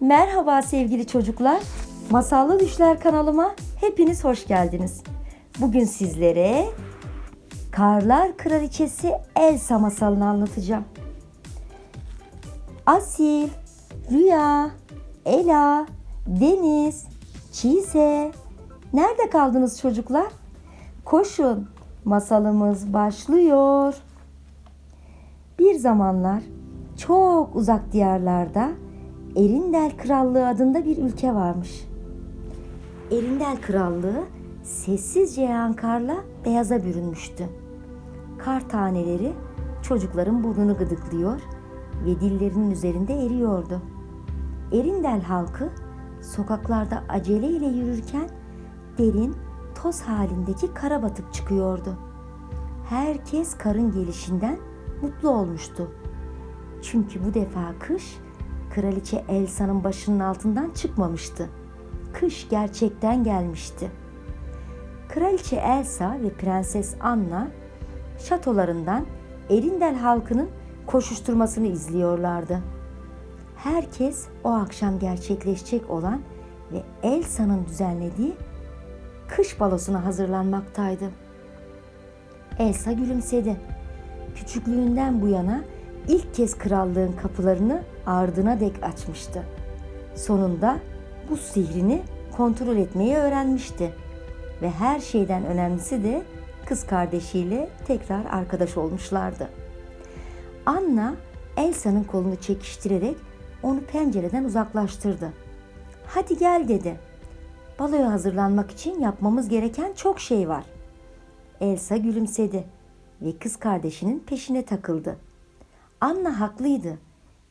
Merhaba sevgili çocuklar. Masallı Düşler kanalıma hepiniz hoş geldiniz. Bugün sizlere Karlar Kraliçesi Elsa masalını anlatacağım. Asil, Rüya, Ela, Deniz, Çiğse. Nerede kaldınız çocuklar? Koşun, masalımız başlıyor. Bir zamanlar çok uzak diyarlarda Erindel Krallığı adında bir ülke varmış. Erindel Krallığı sessizce yağan karla beyaza bürünmüştü. Kar taneleri çocukların burnunu gıdıklıyor ve dillerinin üzerinde eriyordu. Erindel halkı sokaklarda aceleyle yürürken derin toz halindeki kara batıp çıkıyordu. Herkes karın gelişinden mutlu olmuştu. Çünkü bu defa kış Kraliçe Elsa'nın başının altından çıkmamıştı. Kış gerçekten gelmişti. Kraliçe Elsa ve Prenses Anna şatolarından Erindel halkının koşuşturmasını izliyorlardı. Herkes o akşam gerçekleşecek olan ve Elsa'nın düzenlediği kış balosuna hazırlanmaktaydı. Elsa gülümsedi. Küçüklüğünden bu yana ilk kez krallığın kapılarını ardına dek açmıştı. Sonunda bu sihrini kontrol etmeyi öğrenmişti. Ve her şeyden önemlisi de kız kardeşiyle tekrar arkadaş olmuşlardı. Anna Elsa'nın kolunu çekiştirerek onu pencereden uzaklaştırdı. Hadi gel dedi. Baloya hazırlanmak için yapmamız gereken çok şey var. Elsa gülümsedi ve kız kardeşinin peşine takıldı. Anna haklıydı.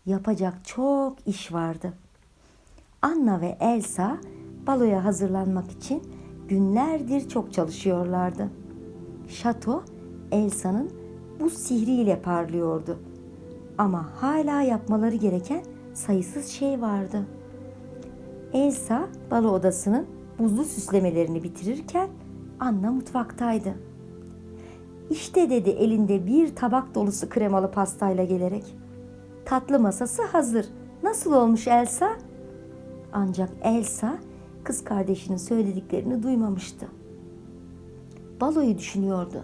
Yapacak çok iş vardı. Anna ve Elsa baloya hazırlanmak için günlerdir çok çalışıyorlardı. Şato Elsa'nın bu sihriyle parlıyordu. Ama hala yapmaları gereken sayısız şey vardı. Elsa balo odasının buzlu süslemelerini bitirirken Anna mutfaktaydı. İşte dedi elinde bir tabak dolusu kremalı pastayla gelerek. Tatlı masası hazır. Nasıl olmuş Elsa? Ancak Elsa kız kardeşinin söylediklerini duymamıştı. Baloyu düşünüyordu.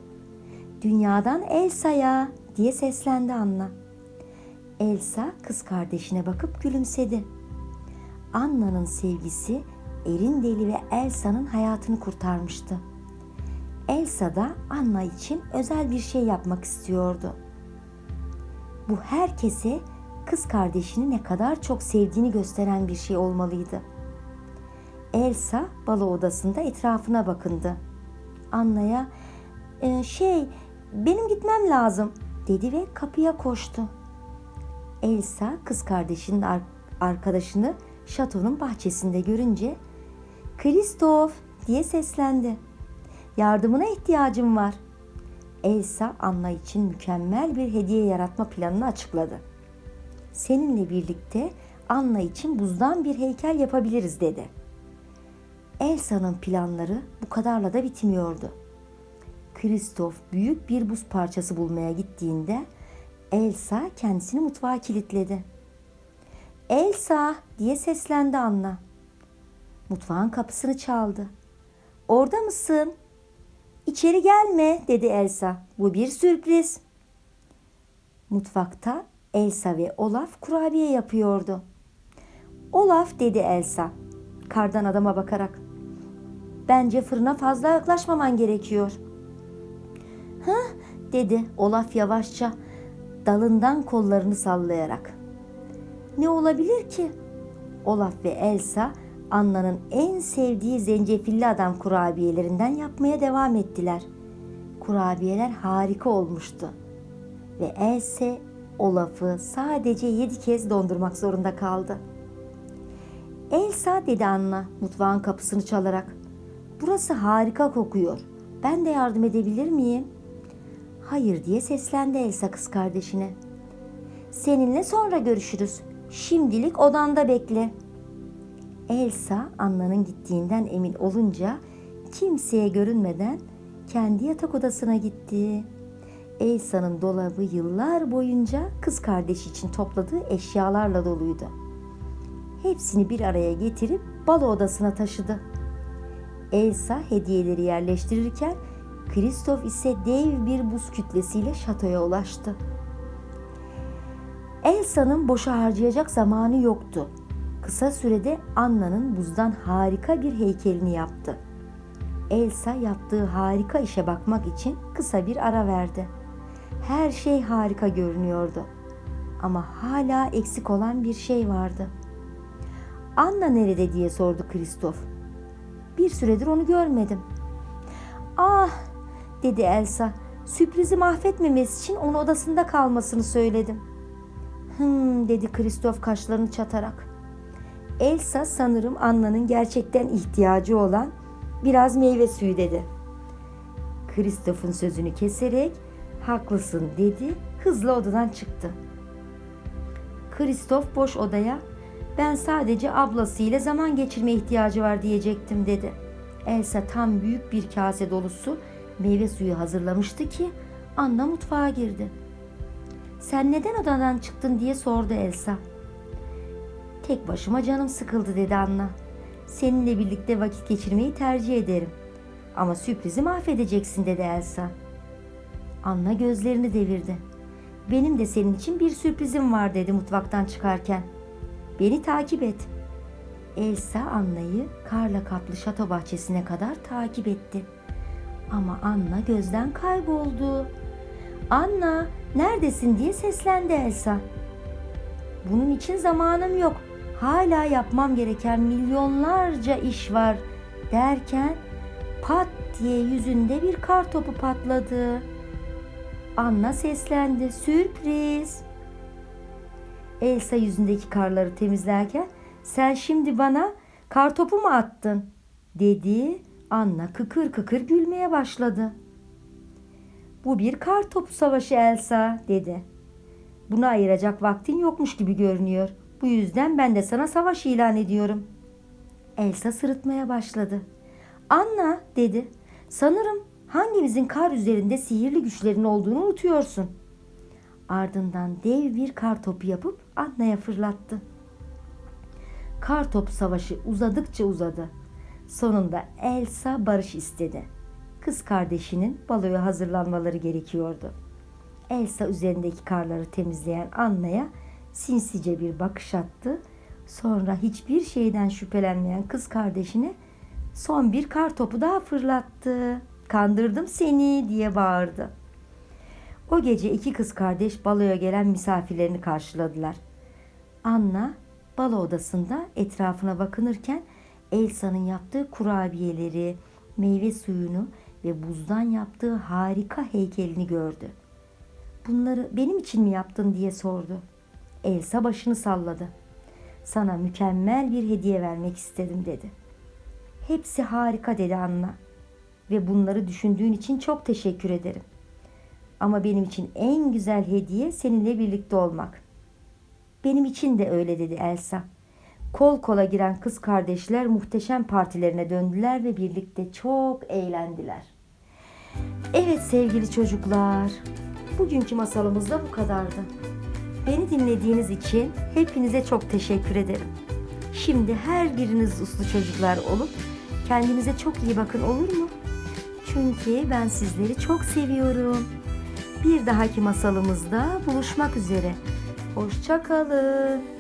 Dünyadan Elsa'ya diye seslendi Anna. Elsa kız kardeşine bakıp gülümsedi. Anna'nın sevgisi Erindeli ve Elsa'nın hayatını kurtarmıştı. Elsa da Anna için özel bir şey yapmak istiyordu. Bu herkese kız kardeşini ne kadar çok sevdiğini gösteren bir şey olmalıydı. Elsa balo odasında etrafına bakındı. Anna'ya e, şey benim gitmem lazım dedi ve kapıya koştu. Elsa kız kardeşinin ar- arkadaşını şatonun bahçesinde görünce Kristof diye seslendi. Yardımına ihtiyacım var. Elsa Anna için mükemmel bir hediye yaratma planını açıkladı. Seninle birlikte Anna için buzdan bir heykel yapabiliriz dedi. Elsa'nın planları bu kadarla da bitmiyordu. Kristof büyük bir buz parçası bulmaya gittiğinde Elsa kendisini mutfağa kilitledi. Elsa diye seslendi Anna. Mutfağın kapısını çaldı. Orada mısın? İçeri gelme dedi Elsa. Bu bir sürpriz. Mutfakta Elsa ve Olaf kurabiye yapıyordu. Olaf dedi Elsa kardan adama bakarak. Bence fırına fazla yaklaşmaman gerekiyor. Hı dedi Olaf yavaşça dalından kollarını sallayarak. Ne olabilir ki? Olaf ve Elsa Anna'nın en sevdiği zencefilli adam kurabiyelerinden yapmaya devam ettiler. Kurabiyeler harika olmuştu. Ve Else Olaf'ı sadece yedi kez dondurmak zorunda kaldı. Elsa dedi Anna mutfağın kapısını çalarak. Burası harika kokuyor. Ben de yardım edebilir miyim? Hayır diye seslendi Elsa kız kardeşine. Seninle sonra görüşürüz. Şimdilik odanda bekle.'' Elsa Anna'nın gittiğinden emin olunca kimseye görünmeden kendi yatak odasına gitti. Elsa'nın dolabı yıllar boyunca kız kardeşi için topladığı eşyalarla doluydu. hepsini bir araya getirip balo odasına taşıdı. Elsa hediyeleri yerleştirirken Kristof ise dev bir buz kütlesiyle şatoya ulaştı. Elsa'nın boşa harcayacak zamanı yoktu. Kısa sürede Anna'nın buzdan harika bir heykelini yaptı. Elsa yaptığı harika işe bakmak için kısa bir ara verdi. Her şey harika görünüyordu. Ama hala eksik olan bir şey vardı. Anna nerede diye sordu Kristof. Bir süredir onu görmedim. Ah dedi Elsa. Sürprizi mahvetmemesi için onun odasında kalmasını söyledim. Hım dedi Kristof kaşlarını çatarak. Elsa sanırım Anna'nın gerçekten ihtiyacı olan biraz meyve suyu dedi. Kristof'un sözünü keserek haklısın dedi. Hızla odadan çıktı. Kristof boş odaya ben sadece ablasıyla zaman geçirme ihtiyacı var diyecektim dedi. Elsa tam büyük bir kase dolusu meyve suyu hazırlamıştı ki Anna mutfağa girdi. Sen neden odadan çıktın diye sordu Elsa. Tek başıma canım sıkıldı dedi Anna. Seninle birlikte vakit geçirmeyi tercih ederim. Ama sürprizi mahvedeceksin dedi Elsa. Anna gözlerini devirdi. Benim de senin için bir sürprizim var dedi mutfaktan çıkarken. Beni takip et. Elsa Anna'yı karla kaplı şato bahçesine kadar takip etti. Ama Anna gözden kayboldu. Anna neredesin diye seslendi Elsa. Bunun için zamanım yok. Hala yapmam gereken milyonlarca iş var derken pat diye yüzünde bir kar topu patladı. Anna seslendi. Sürpriz. Elsa yüzündeki karları temizlerken sen şimdi bana kar topu mu attın? dedi. Anna kıkır kıkır gülmeye başladı. Bu bir kar topu savaşı Elsa dedi. Buna ayıracak vaktin yokmuş gibi görünüyor. Bu yüzden ben de sana savaş ilan ediyorum. Elsa sırıtmaya başladı. Anna dedi. Sanırım hangimizin kar üzerinde sihirli güçlerin olduğunu unutuyorsun. Ardından dev bir kar topu yapıp Anna'ya fırlattı. Kar topu savaşı uzadıkça uzadı. Sonunda Elsa barış istedi. Kız kardeşinin baloya hazırlanmaları gerekiyordu. Elsa üzerindeki karları temizleyen Anna'ya sinsice bir bakış attı. Sonra hiçbir şeyden şüphelenmeyen kız kardeşine son bir kar topu daha fırlattı. Kandırdım seni diye bağırdı. O gece iki kız kardeş baloya gelen misafirlerini karşıladılar. Anna balo odasında etrafına bakınırken Elsa'nın yaptığı kurabiyeleri, meyve suyunu ve buzdan yaptığı harika heykelini gördü. Bunları benim için mi yaptın diye sordu. Elsa başını salladı. Sana mükemmel bir hediye vermek istedim dedi. Hepsi harika dedi Anna. Ve bunları düşündüğün için çok teşekkür ederim. Ama benim için en güzel hediye seninle birlikte olmak. Benim için de öyle dedi Elsa. Kol kola giren kız kardeşler muhteşem partilerine döndüler ve birlikte çok eğlendiler. Evet sevgili çocuklar, bugünkü masalımız da bu kadardı. Beni dinlediğiniz için hepinize çok teşekkür ederim. Şimdi her biriniz uslu çocuklar olup kendinize çok iyi bakın olur mu? Çünkü ben sizleri çok seviyorum. Bir dahaki masalımızda buluşmak üzere. Hoşça kalın.